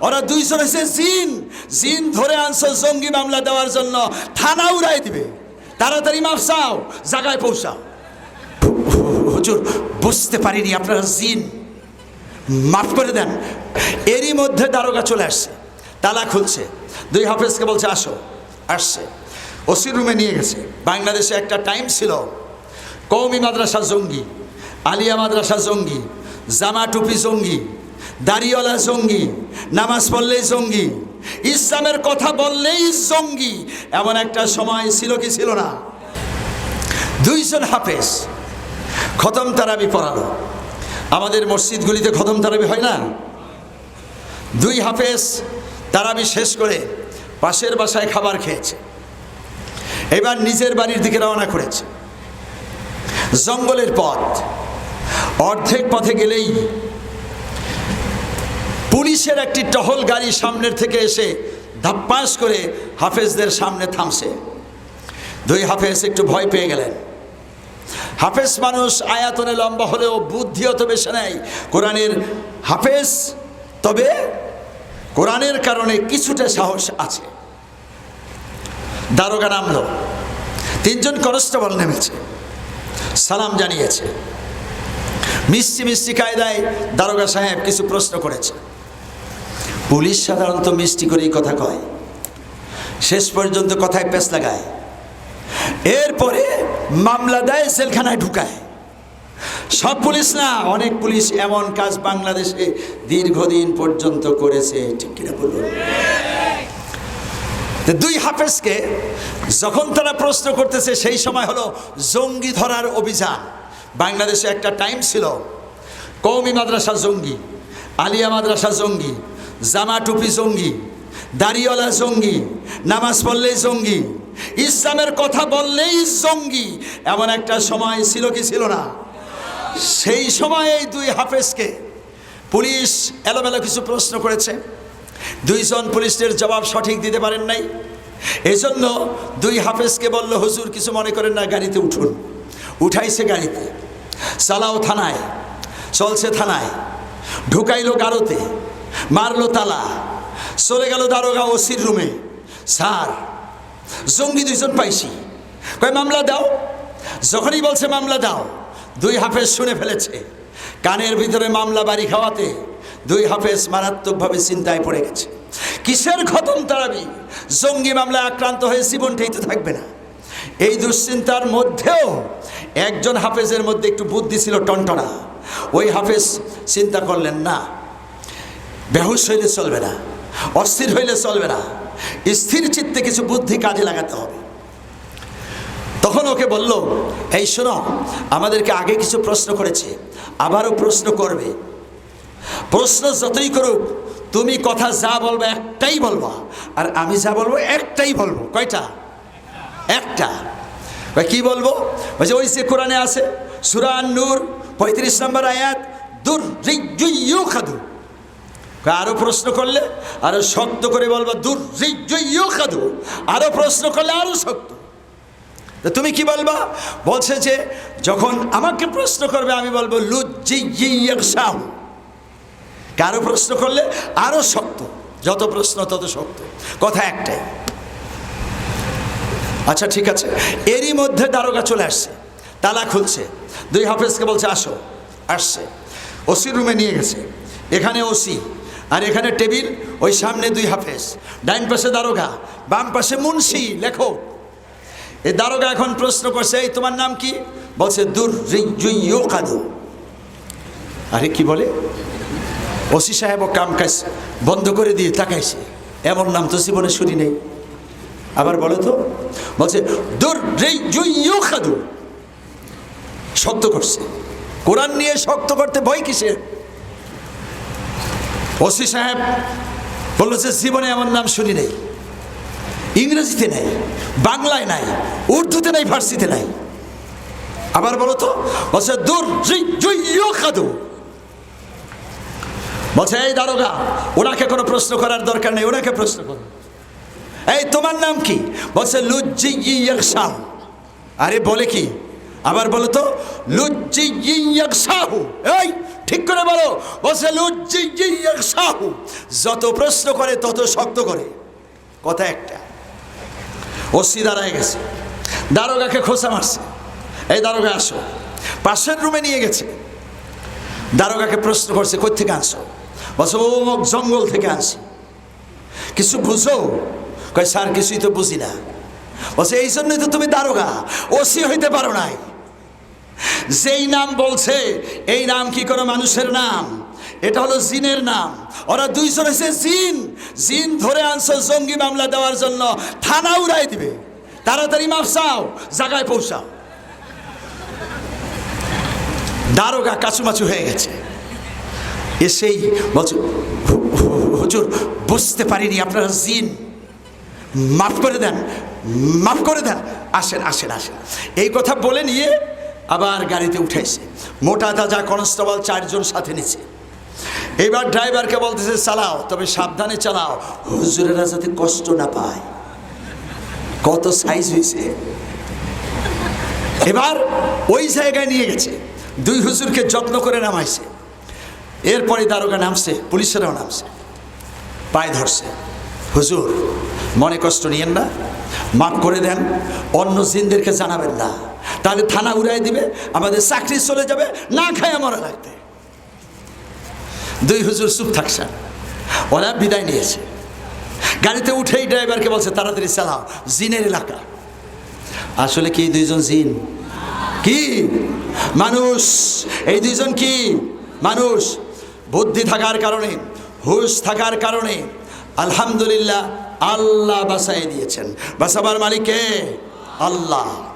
ওরা দুইজন হয়েছে জিন। জিন ধরে আনছো জঙ্গি মামলা দেওয়ার জন্য। থানা উড়াই দিবে। তাড়াতাড়ি মাপ চাও, জায়গায় পৌঁছাও। হুজুর, বুঝতে পারিনি আপনারা জিন। মাফ করে দেন। এরই মধ্যে দারোগা চলে আসছে। তালা খুলছে। দুই হাফেজকে বলছে, আসো। আসছে। ওসির রুমে নিয়ে গেছে। বাংলাদেশে একটা টাইম ছিল। কৌমি মাদ্রাসা জঙ্গি, আলিয়া মাদ্রাসা জঙ্গি, জামা টুপি জঙ্গি দাড়িওয়ালা জঙ্গি, নামাজ পড়লেই জঙ্গি, ইসলামের কথা বললেই জঙ্গি, এমন একটা সময় ছিল কি ছিল না। দুইজন হাফেজ, খতম তারাবি পড়ালো। আমাদের মসজিদগুলিতে খতম তারাবি হয় না। দুই হাফেজ তারাবি শেষ করে পাশের বাসায় খাবার খেয়েছে। এবার নিজের বাড়ির দিকে রওনা করেছে। জঙ্গলের পথ, অর্ধেক পথে গেলেই পুলিশের একটি টহল গাড়ি সামনের থেকে এসে ধাপ্পাস করে হাফেজদের সামনে থামছে। দুই হাফেজ একটু ভয় পেয়ে গেলেন। হাফেজ মানুষ আয়াতনে লম্বা হলেও বুদ্ধি অত বেশি নেয় কোরআনের হাফেজ, তবে কোরআনের কারণে কিছুটা সাহস আছে। দারোগা নামলো। তিনজন কনস্টেবল নেমেছে। সালাম জানিয়েছে। মিষ্টি মিষ্টি কায়দায় দারোগা সাহেব কিছু প্রশ্ন করেছে। পুলিশ সাধারণত মিষ্টি করেই কথা কয়। শেষ পর্যন্ত কথায় পেস লাগায়। এরপরে মামলা দেয়, সেলখানায় ঢুকায়। সব পুলিশ না, অনেক পুলিশ এমন কাজ বাংলাদেশে দীর্ঘদিন পর্যন্ত করেছে, ঠিক কিনা বলুন? দুই হাফেজকে যখন তারা প্রশ্ন করতেছে, সেই সময় হলো জঙ্গি ধরার অভিযান। বাংলাদেশে একটা টাইম ছিল কৌমি মাদ্রাসা জঙ্গি, আলিয়া মাদ্রাসা জঙ্গি জামা টুপি জঙ্গি, দাড়িওয়ালা জঙ্গি, নামাজ পড়লেই জঙ্গি, ইসলামের কথা বললেই জঙ্গি, এমন একটা সময় ছিল কি ছিল না? সেই সময় এই দুই হাফেজকে পুলিশ এলোমেলো কিছু প্রশ্ন করেছে। দুইজন পুলিশের জবাব সঠিক দিতে পারেন নাই। এজন্য দুই হাফেজকে বলল, হুজুর, কিছু মনে করেন না, গাড়িতে উঠুন। উঠাইছে গাড়িতে। চালাও থানায়, চলছে থানায়। ঢুকাইলো গারোতে মারলো তালা। চলে গেল দারোগা ওসির রুমে স্যার, জঙ্গি দুইজন পাইছি। কয়, মামলা দাও। যখনই বলছে, মামলা দাও। দুই হাফেজ শুনে ফেলেছে। কানের ভিতরে মামলা বাড়ি খাওয়াতে দুই হাফেজ মারাত্মকভাবে চিন্তায় পড়ে গেছে। কিসের খতম তারাবি? জঙ্গি মামলায় আক্রান্ত হয়ে জীবনটাই তো থাকবে না। এই দুশ্চিন্তার মধ্যেও একজন হাফেজের মধ্যে একটু বুদ্ধি ছিল টনটনা। ওই হাফেজ চিন্তা করলেন, না বেহুশ হইলে চলবে না, অস্থির হইলে চলবে না, স্থির চিত্তে কিছু বুদ্ধি কাজে লাগাতে হবে। তখন ওকে বলল, এই শোনো, আমাদেরকে আগে কিছু প্রশ্ন করেছে, আবারও প্রশ্ন করবে। প্রশ্ন যতই করুক, তুমি কথা যা বলবে একটাই বলবা, আর আমি যা বলব একটাই বলব। কয়টা? একটা। কি বলব? ওই যে ওই যে কোরআনে আছে সুরান নূর পঁয়ত্রিশ নম্বর আয়াত দূর খাদু আরও প্রশ্ন করলে আরও শক্ত করে বলবা, দূর খাদু। আরও প্রশ্ন করলে আরও শক্ত। তুমি কি বলবা? বলছে যে, যখন আমাকে প্রশ্ন করবে, আমি বলব লুজ্জিয়াহ কারও প্রশ্ন করলে আরও শক্ত। যত প্রশ্ন, তত শক্ত। কথা একটাই। আচ্ছা ঠিক আছে। এরই মধ্যে দারোগা চলে আসছে। তালা খুলছে। দুই হাফেজকে বলছে, আসো। আসছে। ওসির রুমে নিয়ে গেছে। এখানে ওসি। আর এখানে টেবিল, ওই সামনে দুই হাফেজ। ডাইন পাশে দারোগা, বাম পাশে মুন্সি, লেখো। এই দারোগা এখন প্রশ্ন করছে, এই তোমার নাম কি? বলছে, দূর কাদু। আরে কি বলে? ওসি সাহেব ও কাম কাজ বন্ধ করে দিয়ে তাকাইছে। এমন নাম তো জীবনে শুনি নেই। আবার বলো তো, বলছে, দূর কাদু। শক্ত করছে। কোরআন নিয়ে শক্ত করতে ভয় কিসের? ওসি সাহেব বলল যে জীবনে এমন নাম শুনি নেই, ইংরেজিতে নেই, বাংলায় নাই, উর্দুতে নাই, ফার্সিতে নাই। আবার বলো তো, বলছে, দূর খাদু। বলছে, এই দারোগা, ওনাকে কোনো প্রশ্ন করার দরকার নেই, ওনাকে প্রশ্ন করো। এই, তোমার নাম কি? বলছে, লুজ্জি শাহ আরে বলে কি? আবার বলো তো, লুজ্জি শাহু এই যত প্রশ্ন করে, তত শক্ত করে। কথা একটা। ওসি দাঁড়ায় গেছে। দারোগাকে খোসা মারছে। এই দারোগা, আসো। পাশের রুমে নিয়ে গেছে। দারোগাকে প্রশ্ন করছে কোথেকে আনছো? বলছে, ও জঙ্গল থেকে আনছি। কিছু বুঝো? কয়, স্যার, কিছুই তো বুঝি না। বলছে, এই জন্যই তো তুমি দারোগা। ওসি হইতে পারো নাই। যেই নাম বলছে, এই নাম কি কোনো মানুষের নাম? এটা হলো জিনের নাম। ওরা দুইজন হয়েছে জিন। জিন ধরে আনছো জঙ্গি মামলা দেওয়ার জন্য। থানা উড়াই দিবে। তাড়াতাড়ি মাপ চাও, জায়গায় পৌঁছাও। দারোগা কাচুমাচু হয়ে গেছে। এসেই বলছে, "হু- হু- হুজুর, বুঝতে পারিনি আপনারা জিন। মাফ করে দেন, মাফ করে দেন। আসেন আসেন আসেন। এই কথা বলে নিয়ে আবার গাড়িতে উঠাইছে মোটা তাজা কনস্টেবল চারজন সাথে নিছে। এবার ড্রাইভারকে বলতেছে, চালাও, তবে সাবধানে চালাও। হুজুরেরা যাতে কষ্ট না পায়। কত সাইজ হয়েছে? এবার ওই জায়গায় নিয়ে গেছে। দুই হুজুরকে যত্ন করে নামাইছে। এরপরে দারোগা নামছে, পুলিশেরাও নামছে। পায়ে ধরছে। হুজুর, মনে কষ্ট নিয়েন না। মাফ করে দেন, অন্য জিনদেরকে জানাবেন না। তাহলে থানা উড়াই দিবে, আমাদের চাকরি চলে যাবে, না খায় মরা লাগবে। দুই হুজুর চুপ থাকছেন ওরা বিদায় নিয়েছে। গাড়িতে উঠেই ড্রাইভারকে বলছে, তাড়াতাড়ি চালাও, জিনের এলাকা। আসলে কি দুইজন জিন? কি? মানুষ। এই দুইজন কি? মানুষ। বুদ্ধি থাকার কারণে, হুশ থাকার কারণে, আলহামদুলিল্লাহ, আল্লাহ বাসায় দিয়েছেন। বাসাবার মালিকে আল্লাহ।